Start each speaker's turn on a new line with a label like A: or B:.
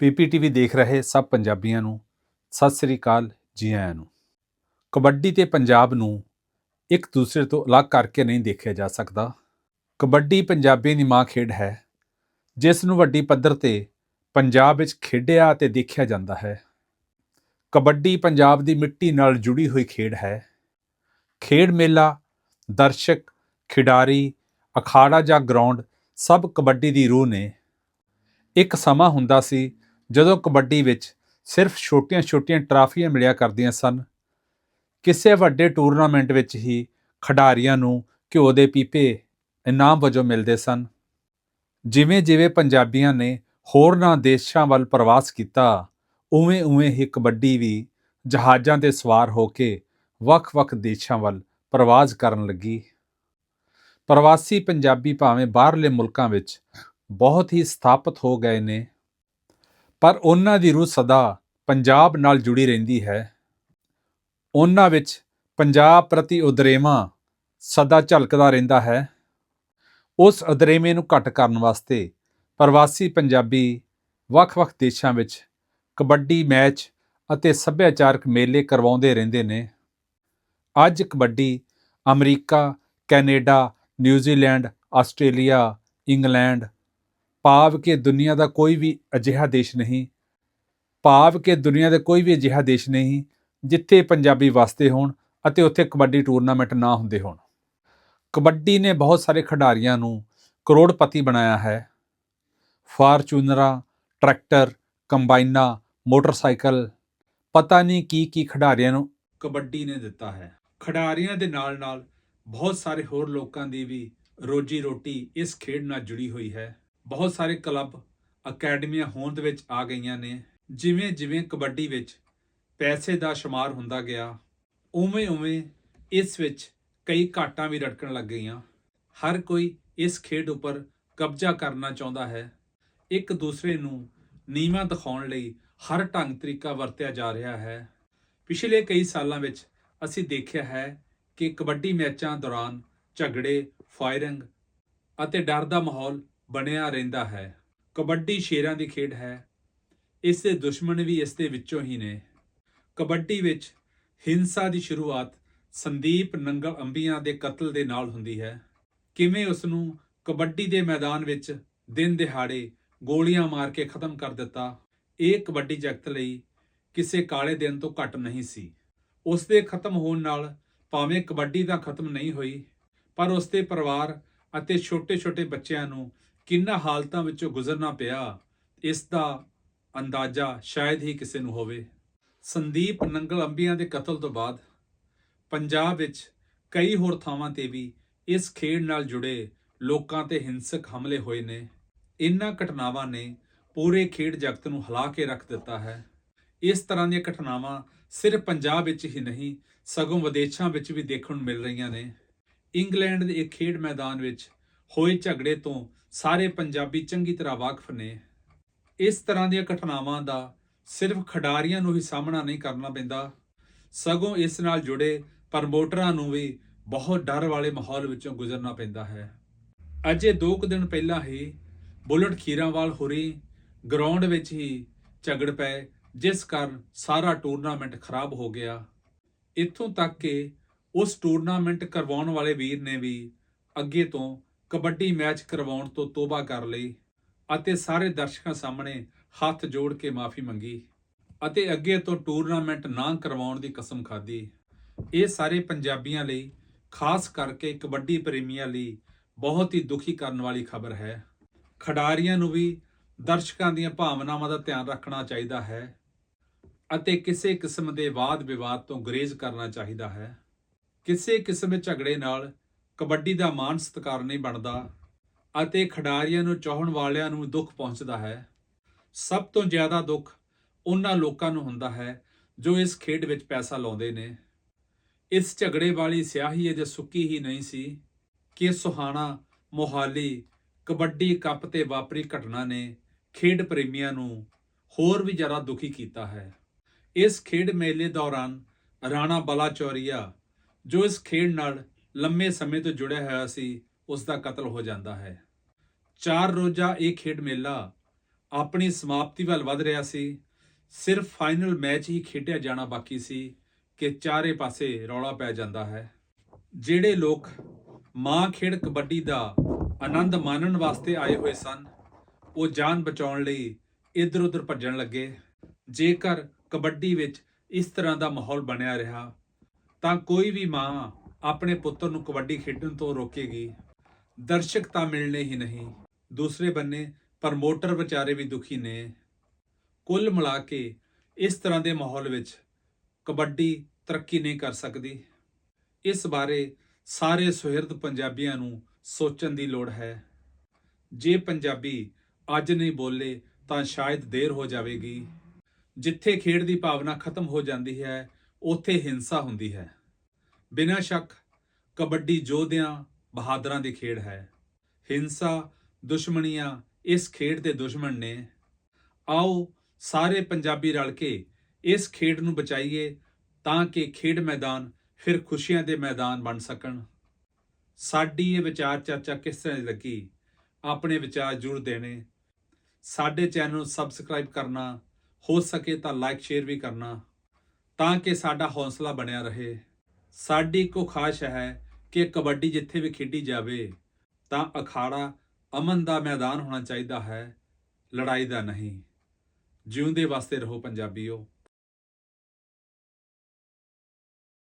A: ਪੀਪੀਟੀਵੀ ਦੇਖ ਰਹੇ ਸਭ ਪੰਜਾਬੀਆਂ ਨੂੰ। ਸਤਿ ਸ੍ਰੀ ਅਕਾਲ ਜੀ ਆਇਆਂ ਨੂੰ। ਕਬੱਡੀ ਤੇ ਪੰਜਾਬ ਨੂੰ ਇੱਕ ਦੂਸਰੇ ਤੋਂ ਅਲੱਗ ਕਰਕੇ ਨਹੀਂ ਦੇਖਿਆ ਜਾ ਸਕਦਾ। ਕਬੱਡੀ ਪੰਜਾਬੀ ਦੀ ਮਾਂ ਖੇਡ ਹੈ, ਜਿਸ ਨੂੰ ਵੱਡੀ ਪੱਧਰ ਤੇ ਪੰਜਾਬ ਵਿੱਚ ਖੇਡਿਆ ਤੇ ਦੇਖਿਆ ਜਾਂਦਾ ਹੈ। ਕਬੱਡੀ ਪੰਜਾਬ ਦੀ ਮਿੱਟੀ ਨਾਲ ਜੁੜੀ ਹੋਈ ਖੇਡ ਹੈ। ਖੇਡ ਮੇਲਾ, ਦਰਸ਼ਕ, ਖਿਡਾਰੀ, ਅਖਾੜਾ ਜਾਂ ਗਰਾਊਂਡ ਸਭ ਕਬੱਡੀ ਦੀ ਰੂਹ ਨੇ। ਇੱਕ ਸਮਾਂ ਹੁੰਦਾ ਸੀ ਜਦੋਂ ਕਬੱਡੀ ਵਿੱਚ ਸਿਰਫ ਛੋਟੀਆਂ-ਛੋਟੀਆਂ ਟਰਾਫੀਆਂ ਮਿਲਿਆ ਕਰਦੀਆਂ ਸਨ, ਕਿਸੇ ਵੱਡੇ ਟੂਰਨਾਮੈਂਟ ਵਿੱਚ ਹੀ ਖਿਡਾਰੀਆਂ ਨੂੰ ਘਿਓ ਦੇ ਪੀਪੇ ਇਨਾਮ ਵਜੋਂ ਮਿਲਦੇ ਸਨ। ਜਿਵੇਂ-ਜਿਵੇਂ ਪੰਜਾਬੀਆਂ ਨੇ ਹੋਰਨਾਂ ਦੇਸ਼ਾਂ ਵੱਲ ਪ੍ਰਵਾਸ ਕੀਤਾ ਉਵੇਂ-ਉਵੇਂ ਹੀ ਕਬੱਡੀ ਵੀ ਜਹਾਜ਼ਾਂ ਤੇ ਸਵਾਰ ਹੋ ਕੇ ਵੱਖ-ਵੱਖ ਦੇਸ਼ਾਂ ਵੱਲ ਪ੍ਰਵਾਸ ਕਰਨ ਲੱਗੀ। ਪ੍ਰਵਾਸੀ ਪੰਜਾਬੀ ਭਾਵੇਂ ਬਾਹਰਲੇ ਮੁਲਕਾਂ ਵਿੱਚ ਬਹੁਤ ਹੀ ਸਥਾਪਿਤ ਹੋ ਗਏ ਨੇ ਪਰ ਉਹਨਾਂ ਦੀ ਰੂਹ ਸਦਾ ਪੰਜਾਬ ਨਾਲ ਜੁੜੀ ਰਹਿੰਦੀ ਹੈ। ਉਹਨਾਂ ਵਿੱਚ ਪੰਜਾਬ ਪ੍ਰਤੀ ਉਦਰੇਵਾਂ ਸਦਾ ਝਲਕਦਾ ਰਹਿੰਦਾ ਹੈ। ਉਸ ਉਦਰੇਵੇਂ ਨੂੰ ਘਟ ਕਰਨ ਵਾਸਤੇ ਪ੍ਰਵਾਸੀ ਪੰਜਾਬੀ ਵੱਖ-ਵੱਖ ਦੇਸ਼ਾਂ ਵਿੱਚ ਕਬੱਡੀ ਮੈਚ ਅਤੇ ਸੱਭਿਆਚਾਰਕ ਮੇਲੇ ਕਰਵਾਉਂਦੇ ਰਹਿੰਦੇ ਨੇ। ਅੱਜ kabaddi America, Canada, New Zealand, Australia, England ਭਾਵ ਕਿ ਦੁਨੀਆ ਦਾ ਕੋਈ ਵੀ ਅਜਿਹਾ ਦੇਸ਼ ਨਹੀਂ, ਭਾਵ ਕਿ ਦੁਨੀਆ ਦੇ ਕੋਈ ਵੀ ਅਜਿਹਾ ਦੇਸ਼ ਨਹੀਂ, ਜਿੱਥੇ ਪੰਜਾਬੀ ਵਸਦੇ ਹੋਣ ਅਤੇ ਉੱਥੇ ਕਬੱਡੀ ਟੂਰਨਾਮੈਂਟ ਨਾ ਹੁੰਦੇ ਹੋਣ। ਕਬੱਡੀ ਨੇ ਬਹੁਤ ਸਾਰੇ ਖਿਡਾਰੀਆਂ ਨੂੰ ਕਰੋੜਪਤੀ ਬਣਾਇਆ ਹੈ। ਫਾਰਚੂਨਰਾਂ, ਟਰੈਕਟਰ, ਕੰਬਾਈਨਾਂ, ਮੋਟਰਸਾਈਕਲ, ਪਤਾ ਨਹੀਂ ਕੀ ਕੀ ਖਿਡਾਰੀਆਂ ਨੂੰ ਕਬੱਡੀ ਨੇ ਦਿੱਤਾ ਹੈ। ਖਿਡਾਰੀਆਂ ਦੇ ਨਾਲ ਨਾਲ ਬਹੁਤ ਸਾਰੇ ਹੋਰ ਲੋਕਾਂ ਦੀ ਵੀ ਰੋਜੀ ਰੋਟੀ ਇਸ ਖੇਡ ਨਾਲ ਜੁੜੀ ਹੋਈ ਹੈ। ਬਹੁਤ ਸਾਰੇ ਕਲੱਬ ਅਕੈਡਮੀਆਂ ਹੋਂਦ ਵਿੱਚ ਆ ਗਈਆਂ ਨੇ। ਜਿਵੇਂ ਜਿਵੇਂ ਕਬੱਡੀ ਵਿੱਚ ਪੈਸੇ ਦਾ ਸ਼ੁਮਾਰ ਹੁੰਦਾ ਗਿਆ, ਉਵੇਂ ਉਵੇਂ ਇਸ ਵਿੱਚ ਕਈ ਘਾਟਾਂ ਵੀ ਰੜਕਣ ਲੱਗ ਗਈਆਂ। ਹਰ ਕੋਈ ਇਸ ਖੇਡ ਉੱਪਰ ਕਬਜ਼ਾ ਕਰਨਾ ਚਾਹੁੰਦਾ ਹੈ। ਇੱਕ ਦੂਸਰੇ ਨੂੰ ਨੀਵਾਂ ਦਿਖਾਉਣ ਲਈ ਹਰ ਢੰਗ ਤਰੀਕਾ ਵਰਤਿਆ ਜਾ ਰਿਹਾ ਹੈ। ਪਿਛਲੇ ਕਈ ਸਾਲਾਂ ਵਿੱਚ ਅਸੀਂ ਦੇਖਿਆ ਹੈ ਕਿ ਕਬੱਡੀ ਮੈਚਾਂ ਦੌਰਾਨ ਝਗੜੇ, ਫਾਇਰਿੰਗ ਅਤੇ ਡਰ ਦਾ ਮਾਹੌਲ ਬਣਿਆ ਰਹਿੰਦਾ ਹੈ। ਕਬੱਡੀ ਸ਼ੇਰਾਂ ਦੀ ਖੇਡ ਹੈ। ਇਸ ਦੇ ਦੁਸ਼ਮਣ ਵੀ ਇਸ ਦੇ ਵਿੱਚੋਂ ਹੀ ਨੇ। ਕਬੱਡੀ ਵਿੱਚ ਹਿੰਸਾ ਦੀ ਸ਼ੁਰੂਆਤ ਸੰਦੀਪ ਨੰਗਲ ਅੰਬੀਆਂ ਦੇ ਕਤਲ ਦੇ ਨਾਲ ਹੁੰਦੀ ਹੈ। ਕਿਵੇਂ ਉਸ ਨੂੰ ਕਬੱਡੀ ਦੇ ਮੈਦਾਨ ਵਿੱਚ ਦਿਨ ਦਿਹਾੜੇ ਗੋਲੀਆਂ ਮਾਰ ਕੇ ਖਤਮ ਕਰ ਦਿੱਤਾ, ਇਹ ਕਬੱਡੀ ਜਗਤ ਲਈ ਕਿਸੇ ਕਾਲੇ ਦਿਨ ਤੋਂ ਘੱਟ ਨਹੀਂ ਸੀ। ਉਸ ਦੇ ਖਤਮ ਹੋਣ ਨਾਲ ਭਾਵੇਂ ਕਬੱਡੀ ਤਾਂ ਖਤਮ ਨਹੀਂ ਹੋਈ, ਪਰ ਉਸ ਦੇ ਪਰਿਵਾਰ ਅਤੇ ਛੋਟੇ-ਛੋਟੇ ਬੱਚਿਆਂ ਨੂੰ ਕਿੰਨਾ ਹਾਲਤਾਂ ਵਿੱਚੋਂ ਗੁਜ਼ਰਨਾ ਪਿਆ, ਇਸ ਦਾ ਅੰਦਾਜ਼ਾ ਸ਼ਾਇਦ ਹੀ ਕਿਸੇ ਨੂੰ ਹੋਵੇ। ਸੰਦੀਪ ਨੰਗਲ ਅੰਬੀਆਂ ਦੇ ਕਤਲ ਤੋਂ ਬਾਅਦ ਪੰਜਾਬ ਵਿੱਚ ਕਈ ਹੋਰ ਥਾਵਾਂ ਤੇ ਵੀ ਇਸ ਖੇਡ ਨਾਲ ਜੁੜੇ ਲੋਕਾਂ ਤੇ ਹਿੰਸਕ ਹਮਲੇ ਹੋਏ ਨੇ। ਇਨ੍ਹਾਂ ਘਟਨਾਵਾਂ ਨੇ ਪੂਰੇ ਖੇਡ ਜਗਤ ਨੂੰ ਹਿਲਾ ਕੇ ਰੱਖ ਦਿੱਤਾ ਹੈ। ਇਸ ਤਰ੍ਹਾਂ ਦੀਆਂ ਘਟਨਾਵਾਂ ਸਿਰਫ ਪੰਜਾਬ ਵਿੱਚ ਹੀ ਨਹੀਂ, ਸਗੋਂ ਵਿਦੇਸ਼ਾਂ ਵਿੱਚ ਵੀ ਦੇਖਣ ਨੂੰ ਮਿਲ ਰਹੀਆਂ ਨੇ। ਇੰਗਲੈਂਡ ਦੇ ਇੱਕ ਖੇਡ ਮੈਦਾਨ ਵਿੱਚ ਹੋਏ ਝਗੜੇ ਤੋਂ ਸਾਰੇ ਪੰਜਾਬੀ ਚੰਗੀ ਤਰ੍ਹਾਂ ਵਾਕਿਫ ਨੇ। ਇਸ ਤਰ੍ਹਾਂ ਦੀਆਂ ਘਟਨਾਵਾਂ ਦਾ ਸਿਰਫ ਖਿਡਾਰੀਆਂ ਨੂੰ ਹੀ ਸਾਹਮਣਾ ਨਹੀਂ ਕਰਨਾ ਪੈਂਦਾ। ਸਗੋਂ ਇਸ ਨਾਲ ਜੁੜੇ ਪ੍ਰਮੋਟਰਾਂ ਨੂੰ ਵੀ ਬਹੁਤ ਡਰ ਵਾਲੇ ਮਾਹੌਲ ਵਿੱਚੋਂ ਗੁਜ਼ਰਨਾ ਪੈਂਦਾ ਹੈ। ਅਜੇ 2 ਕੁ ਦਿਨ ਪਹਿਲਾਂ ਹੀ ਬੁਲਟ ਖੀਰਾਵਾਲ ਹੋਰੀ ਗਰਾਊਂਡ ਵਿੱਚ ਹੀ ਝਗੜ ਪਏ, ਜਿਸ ਕਾਰਨ ਸਾਰਾ ਟੂਰਨਾਮੈਂਟ ਖਰਾਬ ਹੋ ਗਿਆ। ਇੱਥੋਂ ਤੱਕ ਕਿ ਉਸ ਟੂਰਨਾਮੈਂਟ ਕਰਵਾਉਣ ਵਾਲੇ ਵੀਰ ਨੇ ਵੀ ਅੱਗੇ ਤੋਂ ਕਬੱਡੀ ਮੈਚ ਕਰਵਾਉਣ ਤੋਂ ਤੋਬਾ ਕਰ ਲਈ ਅਤੇ ਸਾਰੇ ਦਰਸ਼ਕਾਂ ਸਾਹਮਣੇ ਹੱਥ ਜੋੜ ਕੇ ਮਾਫੀ ਮੰਗੀ ਅਤੇ ਅੱਗੇ ਤੋਂ ਟੂਰਨਾਮੈਂਟ ਨਾ ਕਰਵਾਉਣ ਦੀ ਕਸਮ ਖਾਧੀ। ਇਹ ਸਾਰੇ ਪੰਜਾਬੀਆਂ ਲਈ, ਖਾਸ ਕਰਕੇ ਕਬੱਡੀ ਪ੍ਰੇਮੀਆਂ ਲਈ ਬਹੁਤ ਹੀ ਦੁਖੀ ਕਰਨ ਵਾਲੀ ਖਬਰ ਹੈ। ਖਿਡਾਰੀਆਂ ਨੂੰ ਵੀ ਦਰਸ਼ਕਾਂ ਦੀਆਂ ਭਾਵਨਾਵਾਂ ਦਾ ਧਿਆਨ ਰੱਖਣਾ ਚਾਹੀਦਾ ਹੈ ਅਤੇ ਕਿਸੇ ਕਿਸਮ ਦੇ ਵਾਦ ਵਿਵਾਦ ਤੋਂ ਗੁਰੇਜ਼ ਕਰਨਾ ਚਾਹੀਦਾ ਹੈ। ਕਿਸੇ ਕਿਸਮ ਦੇ ਝਗੜੇ ਨਾਲ ਕਬੱਡੀ ਦਾ ਮਾਨ ਸਤਿਕਾਰ ਨਹੀਂ ਬਣਦਾ ਅਤੇ ਖਿਡਾਰੀਆਂ ਨੂੰ ਚਾਹਣ ਵਾਲਿਆਂ ਨੂੰ ਦੁੱਖ ਪਹੁੰਚਦਾ ਹੈ। ਸਭ ਤੋਂ ਜ਼ਿਆਦਾ ਦੁੱਖ ਉਹਨਾਂ ਲੋਕਾਂ ਨੂੰ ਹੁੰਦਾ ਹੈ ਜੋ ਇਸ ਖੇਡ ਵਿੱਚ ਪੈਸਾ ਲਾਉਂਦੇ ਨੇ। ਇਸ ਝਗੜੇ ਵਾਲੀ ਸਿਆਹੀ ਅਜੇ ਸੁੱਕੀ ਹੀ ਨਹੀਂ ਸੀ ਕਿ ਸੁਹਾਣਾ, ਮੋਹਾਲੀ, ਕਬੱਡੀ ਕੱਪ ਤੇ ਵਾਪਰੀ ਘਟਨਾ ਨੇ ਖੇਡ ਪ੍ਰੇਮੀਆਂ ਨੂੰ ਹੋਰ ਵੀ ਜ਼ਿਆਦਾ ਦੁਖੀ ਕੀਤਾ ਹੈ। ਇਸ ਖੇਡ ਮੇਲੇ ਦੌਰਾਨ ਰਾਣਾ ਬਲਾਚੌਰੀਆ, ਜੋ ਇਸ ਖੇਡ ਨਾਲ ਲੰਮੇ ਸਮੇਂ ਤੋਂ ਜੁੜਿਆ ਹੋਇਆ ਸੀ ਉਸ ਦਾ ਕਤਲ ਹੋ ਜਾਂਦਾ ਹੈ। ਚਾਰ ਰੋਜ਼ਾ ਇਹ ਖੇਡ ਮੇਲਾ ਆਪਣੀ ਸਮਾਪਤੀ ਵੱਲ ਵਧ ਰਿਹਾ ਸੀ। ਸਿਰਫ ਫਾਈਨਲ ਮੈਚ ਹੀ ਖੇਡਿਆ ਜਾਣਾ ਬਾਕੀ ਸੀ ਕਿ ਚਾਰੇ ਪਾਸੇ ਰੌਲਾ ਪੈ ਜਾਂਦਾ ਹੈ। ਜਿਹੜੇ ਲੋਕ ਮਾਂ ਖੇਡ ਕਬੱਡੀ ਦਾ ਆਨੰਦ ਮਾਣਨ ਵਾਸਤੇ ਆਏ ਹੋਏ ਸਨ, ਉਹ ਜਾਨ ਬਚਾਉਣ ਲਈ ਇੱਧਰ ਉੱਧਰ ਭੱਜਣ ਲੱਗੇ। ਜੇਕਰ ਕਬੱਡੀ ਵਿੱਚ ਇਸ ਤਰ੍ਹਾਂ ਦਾ ਮਾਹੌਲ ਬਣਿਆ ਰਿਹਾ, ਤਾਂ ਕੋਈ ਵੀ ਮਾਂ ਆਪਣੇ ਪੁੱਤਰ ਨੂੰ ਕਬੱਡੀ ਖੇਡਣ ਤੋਂ ਰੋਕੇਗੀ। ਦਰਸ਼ਕ ਤਾਂ ਮਿਲਣੇ ਹੀ ਨਹੀਂ। ਦੂਸਰੇ ਬੰਨੇ ਪ੍ਰਮੋਟਰ ਵਿਚਾਰੇ ਵੀ ਦੁਖੀ ਨੇ। ਕੁੱਲ ਮਿਲਾ ਕੇ ਇਸ ਤਰ੍ਹਾਂ ਦੇ ਮਾਹੌਲ ਵਿੱਚ ਕਬੱਡੀ ਤਰੱਕੀ ਨਹੀਂ ਕਰ ਸਕਦੀ। ਇਸ ਬਾਰੇ ਸਾਰੇ ਸੁਹਿਰਦ ਪੰਜਾਬੀਆਂ ਨੂੰ ਸੋਚਣ ਦੀ ਲੋੜ ਹੈ। ਜੇ ਪੰਜਾਬੀ ਅੱਜ ਨਹੀਂ ਬੋਲੇ ਤਾਂ ਸ਼ਾਇਦ ਦੇਰ ਹੋ ਜਾਵੇਗੀ। ਜਿੱਥੇ ਖੇਡ ਦੀ ਭਾਵਨਾ ਖਤਮ ਹੋ ਜਾਂਦੀ ਹੈ, ਉੱਥੇ ਹਿੰਸਾ ਹੁੰਦੀ ਹੈ। ਬਿਨਾਂ ਸ਼ੱਕ ਕਬੱਡੀ ਯੋਧਿਆਂ ਬਹਾਦਰਾਂ ਦੀ ਖੇਡ ਹੈ। ਹਿੰਸਾ, ਦੁਸ਼ਮਣੀਆਂ ਇਸ ਖੇਡ ਦੇ ਦੁਸ਼ਮਣ ਨੇ। ਆਓ ਸਾਰੇ ਪੰਜਾਬੀ ਰਲ ਕੇ ਇਸ ਖੇਡ ਨੂੰ ਬਚਾਈਏ ਤਾਂ ਕਿ ਖੇਡ ਮੈਦਾਨ ਫਿਰ ਖੁਸ਼ੀਆਂ ਦੇ ਮੈਦਾਨ ਬਣ ਸਕਣ। ਸਾਡੀ ਇਹ ਵਿਚਾਰ ਚਰਚਾ ਕਿਸ ਤਰ੍ਹਾਂ ਦੀ ਲੱਗੀ? ਆਪਣੇ ਵਿਚਾਰ ਜੁੜ ਦੇਣੇ। ਸਾਡੇ ਚੈਨਲ ਨੂੰ ਸਬਸਕ੍ਰਾਈਬ ਕਰਨਾ, ਹੋ ਸਕੇ ਤਾਂ ਲਾਈਕ ਸ਼ੇਅਰ ਵੀ ਕਰਨਾ ਤਾਂ ਕਿ ਸਾਡਾ ਹੌਸਲਾ ਬਣਿਆ ਰਹੇ। ਸਾਡੀ ਇੱਕੋ ਖਾਸ਼ ਹੈ ਕਿ ਕਬੱਡੀ ਜਿੱਥੇ ਵੀ ਖੇਡੀ ਜਾਵੇ, ਤਾਂ ਅਖਾੜਾ ਅਮਨ ਦਾ ਮੈਦਾਨ ਹੋਣਾ ਚਾਹੀਦਾ ਹੈ, ਲੜਾਈ ਦਾ ਨਹੀਂ। ਜਿਉਂਦੇ ਵਾਸਤੇ ਰਹੋ ਪੰਜਾਬੀਓ।